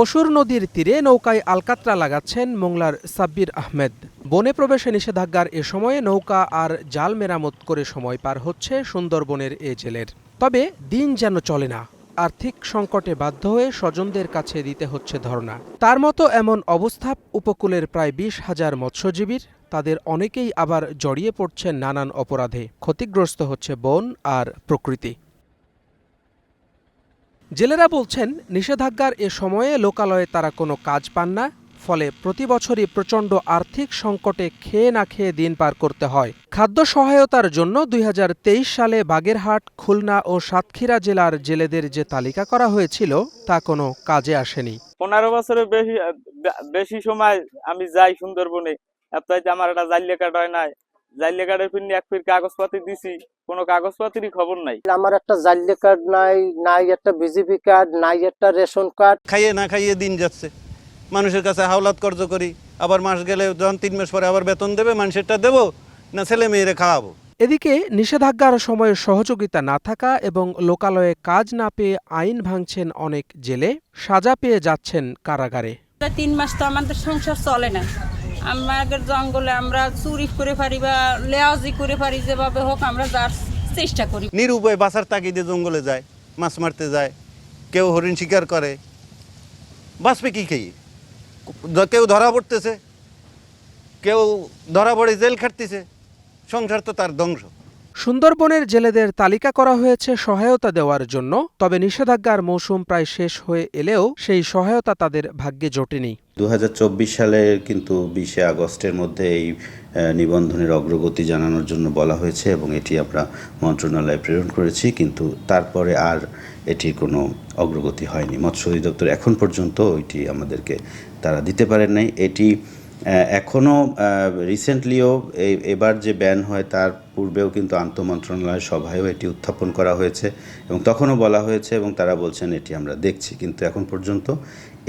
পশুর নদীর তীরে নৌকায় আলকাতরা লাগাচ্ছেন মোংলার সাব্বির আহমেদ। বনে প্রবেশে নিষেধাজ্ঞার এ সময়ে নৌকা আর জাল মেরামত করে সময় পার হচ্ছে সুন্দরবনের এ জেলের। তবে দিন যেন চলে না, আর্থিক সংকটে বাধ্য হয়ে স্বজনদের কাছে দিতে হচ্ছে ধর্ণা। তার মতো এমন অবস্থা উপকূলের প্রায় বিশ হাজার মৎস্যজীবীর, তাদের অনেকেই আবার জড়িয়ে পড়ছেন নানান অপরাধে। ক্ষতিগ্রস্ত হচ্ছে বন আর প্রকৃতি। জেলেরা বলছেন, নিষেধাজ্ঞার এ সময়ে লোকালয়ে তারা কোনো কাজ পান না, ফলে প্রতি বছরই প্রচণ্ড আর্থিক সংকটে খেয়ে না খেয়ে দিন পার করতে হয়। খাদ্য সহায়তার জন্য দুই হাজার তেইশ সালে বাগেরহাট, খুলনা ও সাতক্ষীরা জেলার জেলেদের যে তালিকা করা হয়েছিল, তা কোনো কাজে আসেনি। পনেরো বছরের বেশি বেশি সময় আমি যাই সুন্দরবনে। আমার একটা জাইলে কার্ড হয় নাই। জাইলে কার্ডের ফির এক ফির কাগজপাতি দিছি কোনো কাগজপাতিরই খবর নাই। আমার একটা জাল্লি কার্ড নাই নাই একটা বিজেপি কার্ড নাই একটা রেশন কার্ড। খাইয়ে না খাইয়ে দিন যাচ্ছে। মানুষের কাছে হাওলাত কর্জ করি আবার মাস গেলে যখন তিন মাস পরে আবার বেতন দেবে মানুষেরটা দেবো না ছেলে মেয়েরে খাওয়াবো? এদিকে নিষেধাজ্ঞার সময়ে সহযোগিতা না থাকা এবং লোকালয়ে কাজ না পেয়ে আইন ভাঙছেন অনেক জেলে সাজা পেয়ে যাচ্ছেন কারাগারে। তিন মাস তো আমাদের সংসার চলে না। আমাদের জঙ্গলে আমরা চুরি করে পারি বা লেয়াজি করে পারি, যেভাবে হোক আমরা যার চেষ্টা করি। নিরুপায় বাসার তাগিদে জঙ্গলে যায়, মাছ মারতে যায়, কেউ হরিণ শিকার করে। বাঁচবে কী খেয়ে? কেউ ধরা পড়তেছে, কেউ ধরা পড়ে জেল খাটতেছে, সংসার তো তার ধ্বংস। সুন্দরবনের জেলেদের তালিকা করা হয়েছে সহায়তা দেওয়ার জন্য, তবে নিষেধাজ্ঞার মৌসুম প্রায় শেষ হয়ে এলেও সেই সহায়তা তাদের ভাগ্যে জোটেনি। দু সালের কিন্তু বিশে আগস্টের মধ্যে এই নিবন্ধনের অগ্রগতি জানানোর জন্য বলা হয়েছে এবং এটি আমরা মন্ত্রণালয়ে প্রেরণ করেছি, কিন্তু তারপরে আর এটির কোনো অগ্রগতি হয়নি। মৎস্য অধিদপ্তর এখন পর্যন্ত ওইটি আমাদেরকে তারা দিতে পারেন নাই। এটি এখনও রিসেন্টলিও এবার যে ব্যান হয় তার পূর্বেও কিন্তু আন্তঃমন্ত্রণালয় সভায়ও এটি উত্থাপন করা হয়েছে এবং তখনও বলা হয়েছে এবং তারা বলছেন এটি আমরা দেখছি। কিন্তু এখন পর্যন্ত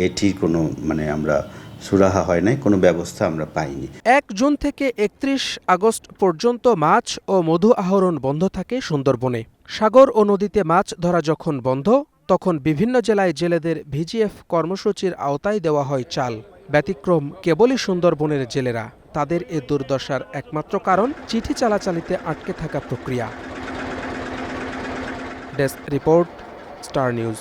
এটির কোনো মানে আমরা সুরাহা হয় নাই, কোনো ব্যবস্থা আমরা পাইনি। এক জুন থেকে একত্রিশ আগস্ট পর্যন্ত মাছ ও মধু আহরণ বন্ধ থাকে সুন্দরবনে। সাগর ও নদীতে মাছ ধরা যখন বন্ধ, তখন বিভিন্ন জেলায় জেলেদের ভিজিএফ কর্মসূচির আওতায় দেওয়া হয় চাল। ব্যতিক্রম কেবলই সুন্দরবনের জেলেরা, তাদের এ দুর্দশার একমাত্র কারণ চিঠি চালাচালিতে আটকে থাকা প্রক্রিয়া। Desk report, star news.